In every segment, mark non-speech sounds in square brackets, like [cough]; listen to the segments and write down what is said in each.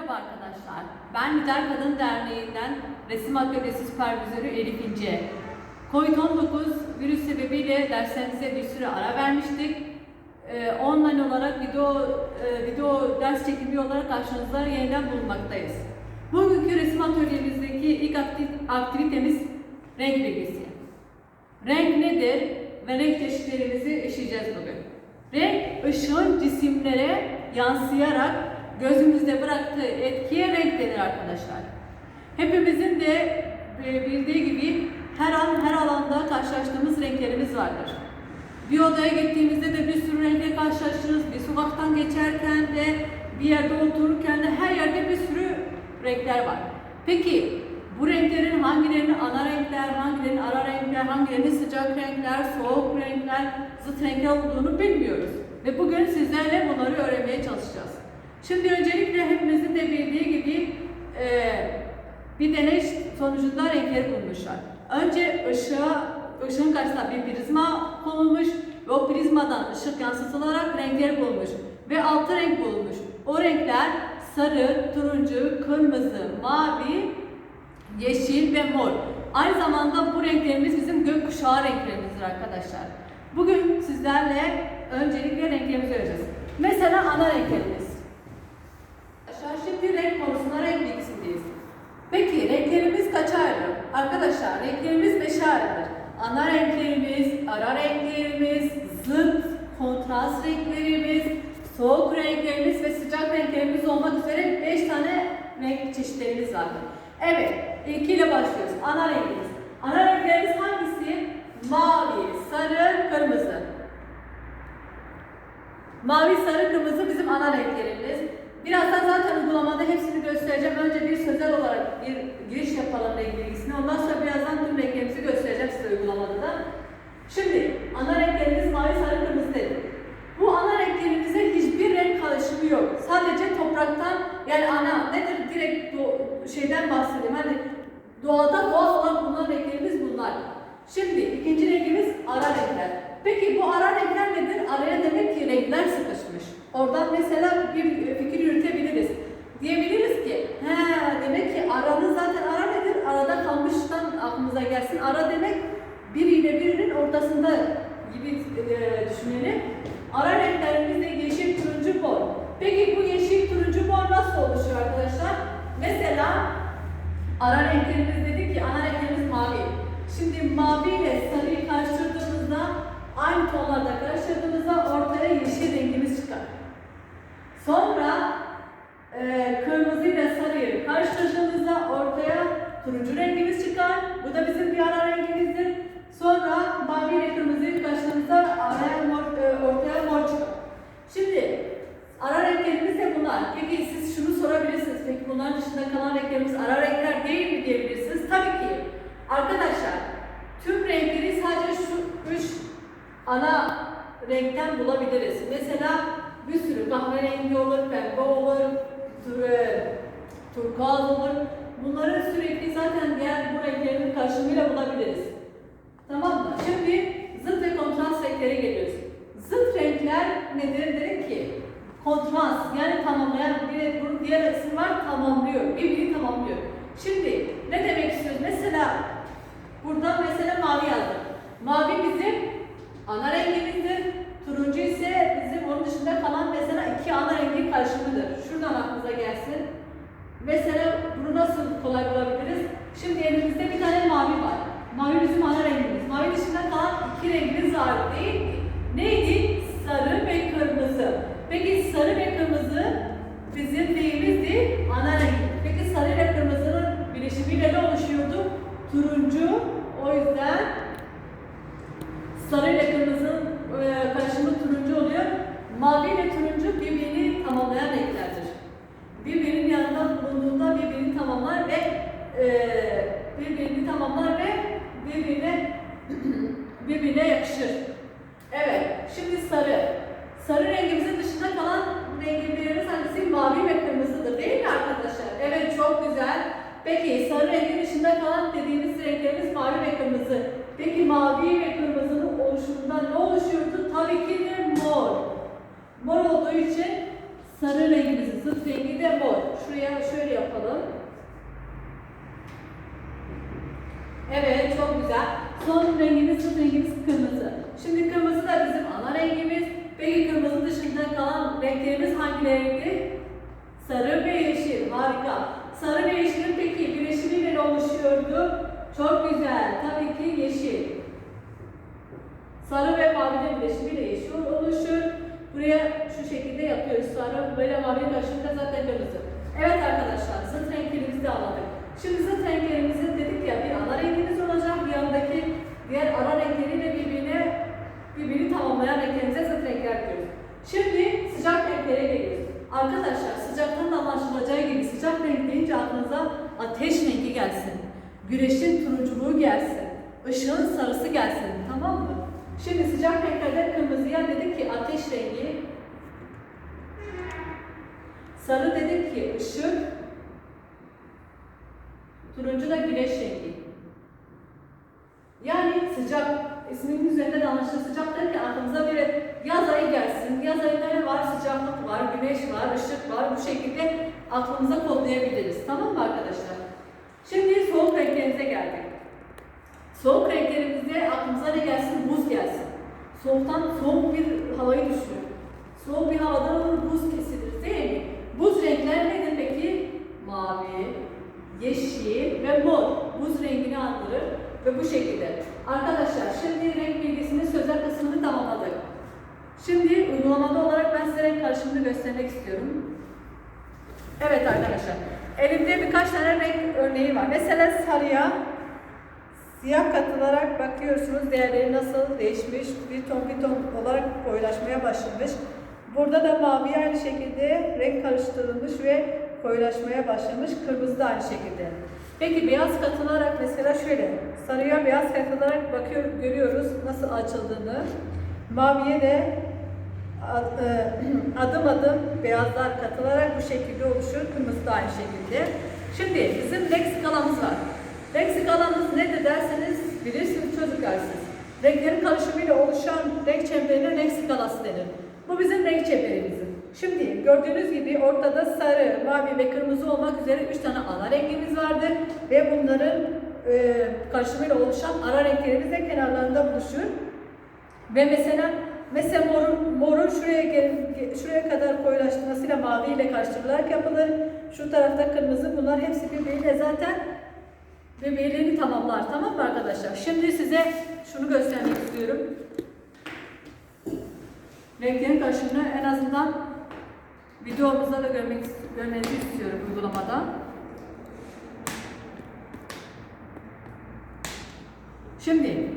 Merhaba arkadaşlar. Ben Lider Kadın Derneği'nden Resim Atölyesi Süpervizörü Elif İnce. Covid-19 virüs sebebiyle derslerimize bir süre ara vermiştik. Ee, online olarak video e, video ders çekimi olarak karşınızda yeniden bulunmaktayız. Bugünkü resim atölyemizdeki ilk aktif- aktivitemiz renk bilgisi. Renk nedir ve renk çeşitlerimizi işleyeceğiz bugün. Renk, ışığın cisimlere yansıyarak gözümüzde bıraktığı etkiye renk denir arkadaşlar. Hepimizin de e, bildiği gibi her an her alanda karşılaştığımız renklerimiz vardır. Bir odaya gittiğimizde de bir sürü renkle karşılaşırız. Bir sokaktan geçerken de, bir yerde otururken de her yerde bir sürü renkler var. Peki bu renklerin hangilerinin ana renkler, hangilerinin ara renkler, hangilerinin sıcak renkler, soğuk renkler, zıt renkler olduğunu bilmiyoruz. Ve bugün sizlerle bunları öğrenmeye çalışacağız. Şimdi öncelikle hepimizin de bildiği gibi eee bir deney sonucunda renkleri bulmuşlar. Önce ışığa, ışığın karşısına bir prizma konulmuş ve o prizmadan ışık yansıtılarak renkler bulmuş ve altı renk bulunmuş. O renkler sarı, turuncu, kırmızı, mavi, yeşil ve mor. Aynı zamanda bu renklerimiz bizim gökkuşağı renklerimizdir arkadaşlar. Bugün sizlerle öncelikle renklerimizi göreceğiz. Mesela ana renklerimiz. Arkadaşlar şimdi renk konusunda renk bilgisindeyiz. Peki renklerimiz kaç ayrı? Arkadaşlar renklerimiz beş ayrıdır. Ana renklerimiz, ara renklerimiz, zıt, kontrast renklerimiz, soğuk renklerimiz ve sıcak renklerimiz olmak üzere beş tane renk çeşitlerimiz vardır. Evet, ilkiyle başlıyoruz. Ana renkimiz. Ana renklerimiz hangisi? Mavi, sarı, kırmızı. Mavi, sarı, kırmızı bizim ana renklerimiz. Birazdan zaten uygulamada hepsini göstereceğim. Önce bir sözel olarak bir giriş yapalım renk bilgisine. Ondan sonra birazdan tüm renklerimizi göstereceğim size uygulamada da. Şimdi ana renklerimiz mavi, sarı, kırmızı dedik. Bu ana renklerimize hiçbir renk karışımı yok. Sadece topraktan yani ana nedir direkt do- şeyden bahsedeyim. Hani doğada doğal olan bulunan renklerimiz bunlar. Şimdi ikinci rengimiz ara renkler. Peki bu ara renkler nedir? Araya demek ki renkler sıkışmış. Oradan mesela bir fikir yürütebiliriz. Diyebiliriz ki, he demek ki aranın zaten ara nedir? Arada aklımıza gelsin. Ara demek biriyle birinin ortasında gibi e, düşünelim. Ara renklerimiz de yeşil, turuncu, mor. Peki bu yeşil, turuncu, mor nasıl oluşuyor arkadaşlar? Mesela ara renklerimiz dedik ki ana renklerimiz mavi. Şimdi mavi ile sarıyı karıştırdığımızda aynı tonlarda karıştırdığımızda ortaya yeşil rengimiz çıkar. Sonra e, kırmızı ile sarıyı karıştırdığımızda ortaya turuncu rengimiz çıkar. Bu da bizim bir ara rengimizdir. Sonra mavi ile kırmızıyı karıştırdığımızda araya mor, e, ortaya mor çıkar. Şimdi ara renklerimiz de bunlar. Peki siz şunu sorabilirsiniz. Peki bunların dışında kalan renklerimiz ara renkler değil mi diyebilirsiniz. Tabii ki. Arkadaşlar tüm renkleri sadece şu üç ana renkten bulabiliriz. Mesela bir sürü kahverengi olur, pembe olur, e, turkuaz olur. Bunları sürekli zaten diğer bu renklerin karşılığıyla bulabiliriz. Tamam mı? Şimdi zıt ve kontrast renklere geliyoruz. Zıt renkler nedir dedik ki? Kontrast yani tamamlayan bir bunun diğer isim var tamamlıyor. Birbirini tamamlıyor. Şimdi ne demek istiyoruz? Mesela burada mesela mavi yazdım. Mavi bizim ana rengimizdir. Turuncu ise bizim onun dışında kalan mesela iki ana rengin karşımıdır. Şuradan aklınıza gelsin. Mesela bunu nasıl kolay bulabiliriz? Şimdi elimizde bir tane mavi var. Mavi bizim ana rengimiz. Mavi dışında kalan iki rengimiz var değil? Neydi? Sarı ve kırmızı. Peki sarı ve kırmızı bizim neyimizdi? Ana renk. Peki sarı ile kırmızının birleşimiyle ne oluşuyordu? Turuncu. O yüzden sarı ile kırmızının e, karışımı turuncu oluyor. Mavi ile turuncu birbirini tamamlayan renklerdir. Birbirinin yanında bulunduğunda birbirini tamamlar ve e, birbirini tamamlar ve birbirine [clears throat] birbirine yakışır. Evet, şimdi sarı. Sarı rengimizin dışında kalan renklerimiz hangisi? Mavi ve kırmızıdır değil mi arkadaşlar? Evet, çok güzel. Peki sarı rengin dışında kalan dediğimiz renklerimiz mavi ve kırmızı. Peki mavi ve kırmızının oluşumundan ne oluşuyordu? Tabii ki de mor. Mor olduğu için Sarı rengimizin zıt rengi de mor. Şuraya şöyle yapalım. Evet çok güzel. Son rengimiz zıt rengimiz kırmızı. Şimdi kırmızı da bizim ana rengimiz. Peki kırmızı dışında kalan renklerimiz hangileriydi? Sarı ve yeşil. Harika. Sarı ve yeşilin peki birleşimiyle ne oluşuyordu? Çok güzel. Tabii ki yeşil. Sarı ve mavinin birleşimiyle yeşil oluşur. Buraya şu şekilde yapıyoruz. Sarı böyle mavi karşımda zaten kırmızı. Evet arkadaşlar zıt renklerimizi de anladık. Şimdi zıt renklerimizi dedik ya bir ana rengimiz olacak. Yanındaki diğer ana renkleriyle birbirine birbirini tamamlayan renklerimize zıt renkler diyoruz. Şimdi sıcak renklere geliyoruz. Arkadaşlar sıcaktan da anlaşılacağı gibi sıcak renk deyince aklınıza ateş rengi gelsin. Güneşin turunculuğu gelsin. ışığın sarısı gelsin. Tamam mı? Şimdi sıcak renklerde kırmızıya dedik ki ateş rengi. Sarı dedik ki ışık. Turuncu da güneş rengi. Yani sıcak, isminin üzerinden anlaşılır. Sıcak derken aklımıza böyle yaz ayı gelsin. Yaz ayında ne var? Sıcaklık var, güneş var, ışık var. Bu şekilde aklımıza kodlayabiliriz. Tamam mı arkadaşlar? Şimdi soğuk renklerimize geldik. Soğuk renklerimizde aklımıza ne gelsin? Buz gelsin. Soğuktan soğuk bir havayı düşünün. Soğuk bir havada buz kesilir değil mi? Buz renkler nedir peki? Mavi, yeşil ve mor. Buz rengini andırır ve bu şekilde. Arkadaşlar şimdi renk bilgisinin sözel kısmını tamamladık. Şimdi uygulamada olarak ben size renk karışımını göstermek istiyorum. Evet arkadaşlar. Elimde birkaç tane renk örneği var. Mesela sarıya siyah katılarak bakıyorsunuz değerleri nasıl değişmiş. Bir ton bir ton olarak koyulaşmaya başlamış. Burada da mavi aynı şekilde renk karıştırılmış ve koyulaşmaya başlamış. Kırmızı da aynı şekilde. Peki beyaz katılarak mesela şöyle sarıya beyaz katılarak bakıyor görüyoruz nasıl açıldığını. Maviye de e, [clears throat] adım adım beyazlar katılarak bu şekilde oluşur. Kırmızı da aynı şekilde. Şimdi bizim renk skalamız var. Renk skalamız nedir derseniz bilirsiniz çocuklar siz. Renklerin karışımıyla oluşan renk çemberine renk skalası denir. Bu bizim renk çemberimizin. Şimdi gördüğünüz gibi ortada sarı, mavi ve kırmızı olmak üzere üç tane ana rengimiz vardır. Ve bunların e, karışımıyla oluşan ara renklerimiz de kenarlarında buluşur. Ve mesela mesela morun, morun şuraya şuraya kadar koyulaştırmasıyla mavi ile karıştırılarak yapılır. Şu tarafta kırmızı bunlar hepsi birbiriyle zaten birbirlerini tamamlar. Tamam mı arkadaşlar? Şimdi size şunu göstermek istiyorum. Renklerin karışımını en azından videomuzda da görmek görmenizi istiyorum uygulamada. Şimdi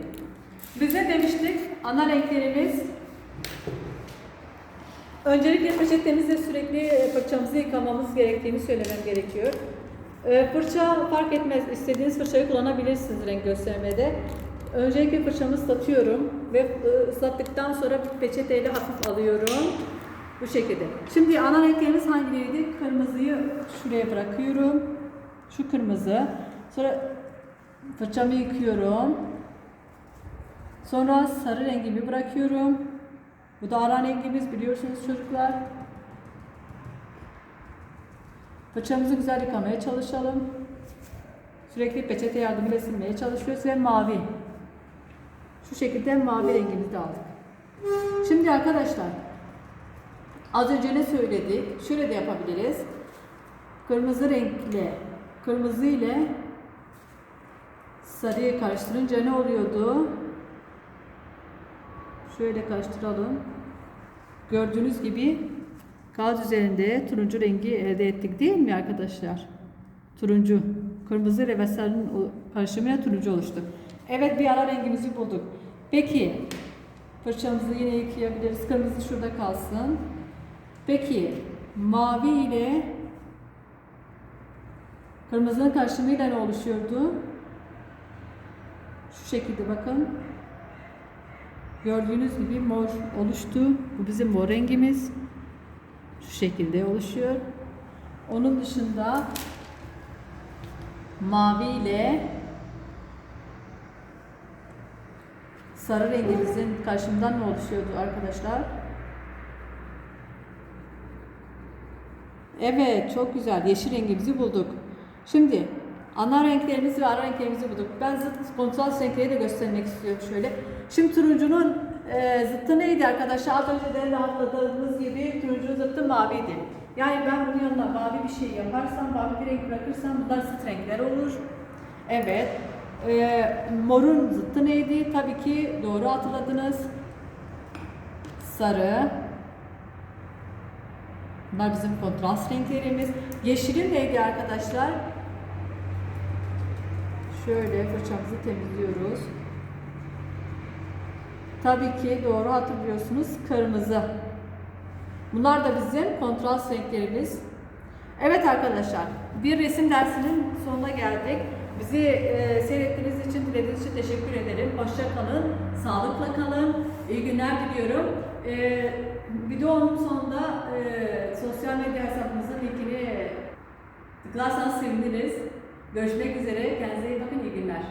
biz ne demiştik? Ana renklerimiz Öncelikle peçetemizle sürekli e, fırçamızı yıkamamız gerektiğini söylemem gerekiyor. E, Fırça fark etmez. istediğiniz fırçayı kullanabilirsiniz renk göstermede. Öncelikle fırçamı ıslatıyorum ve e, ıslattıktan sonra peçeteyle hafif alıyorum. Bu şekilde. Şimdi ana renklerimiz hangileriydi? Kırmızıyı şuraya bırakıyorum. Şu kırmızı. Sonra fırçamı yıkıyorum. Sonra sarı rengimi bırakıyorum. Bu da ara rengimiz biliyorsunuz çocuklar. Fırçamızı güzel yıkamaya çalışalım. Sürekli peçete yardımıyla silmeye çalışıyoruz ve mavi. Şu şekilde mavi rengimizi de aldık. Şimdi arkadaşlar az önce ne söyledik? Şöyle de yapabiliriz. Kırmızı renkle kırmızı ile sarıyı karıştırınca ne oluyordu? Şöyle karıştıralım. Gördüğünüz gibi kağıt üzerinde turuncu rengi elde ettik değil mi arkadaşlar? Turuncu. Kırmızı ile ve sarının karışımıyla turuncu oluştu. Evet bir ara rengimizi bulduk. Peki fırçamızı yine yıkayabiliriz. Kırmızı şurada kalsın. Peki mavi ile kırmızının karışımıyla ne oluşuyordu? Şu şekilde bakın. Gördüğünüz gibi mor oluştu. Bu bizim mor rengimiz. Şu şekilde oluşuyor. Onun dışında mavi ile sarı rengimizin karşımdan ne oluşuyordu arkadaşlar? Evet, çok güzel. Yeşil rengimizi bulduk. Şimdi ana renklerimizi ve ara renklerimizi bulduk. Ben zıt kontrast renkleri de göstermek istiyorum şöyle. Şimdi turuncunun e, zıttı neydi arkadaşlar? Az önce de rahatladığımız gibi turuncunun zıttı maviydi. Yani ben bunun yanına mavi bir şey yaparsam, mavi bir renk bırakırsam bunlar zıt renkler olur. Evet. E, morun zıttı neydi? Tabii ki doğru hatırladınız. Sarı. Bunlar bizim kontrast renklerimiz. Yeşilin neydi arkadaşlar? Şöyle fırçamızı temizliyoruz. Tabii ki doğru hatırlıyorsunuz. Kırmızı. Bunlar da bizim kontrast renklerimiz. Evet arkadaşlar, bir resim dersinin sonuna geldik. Bizi e, seyrettiğiniz için, dilediğiniz için teşekkür ederim. Hoşça kalın, sağlıkla kalın. İyi günler diliyorum. E, videonun sonunda e, sosyal medya hesabımızın linkini tıklarsanız seviniriz. Görüşmek üzere. Kendinize iyi bakın. İyi günler.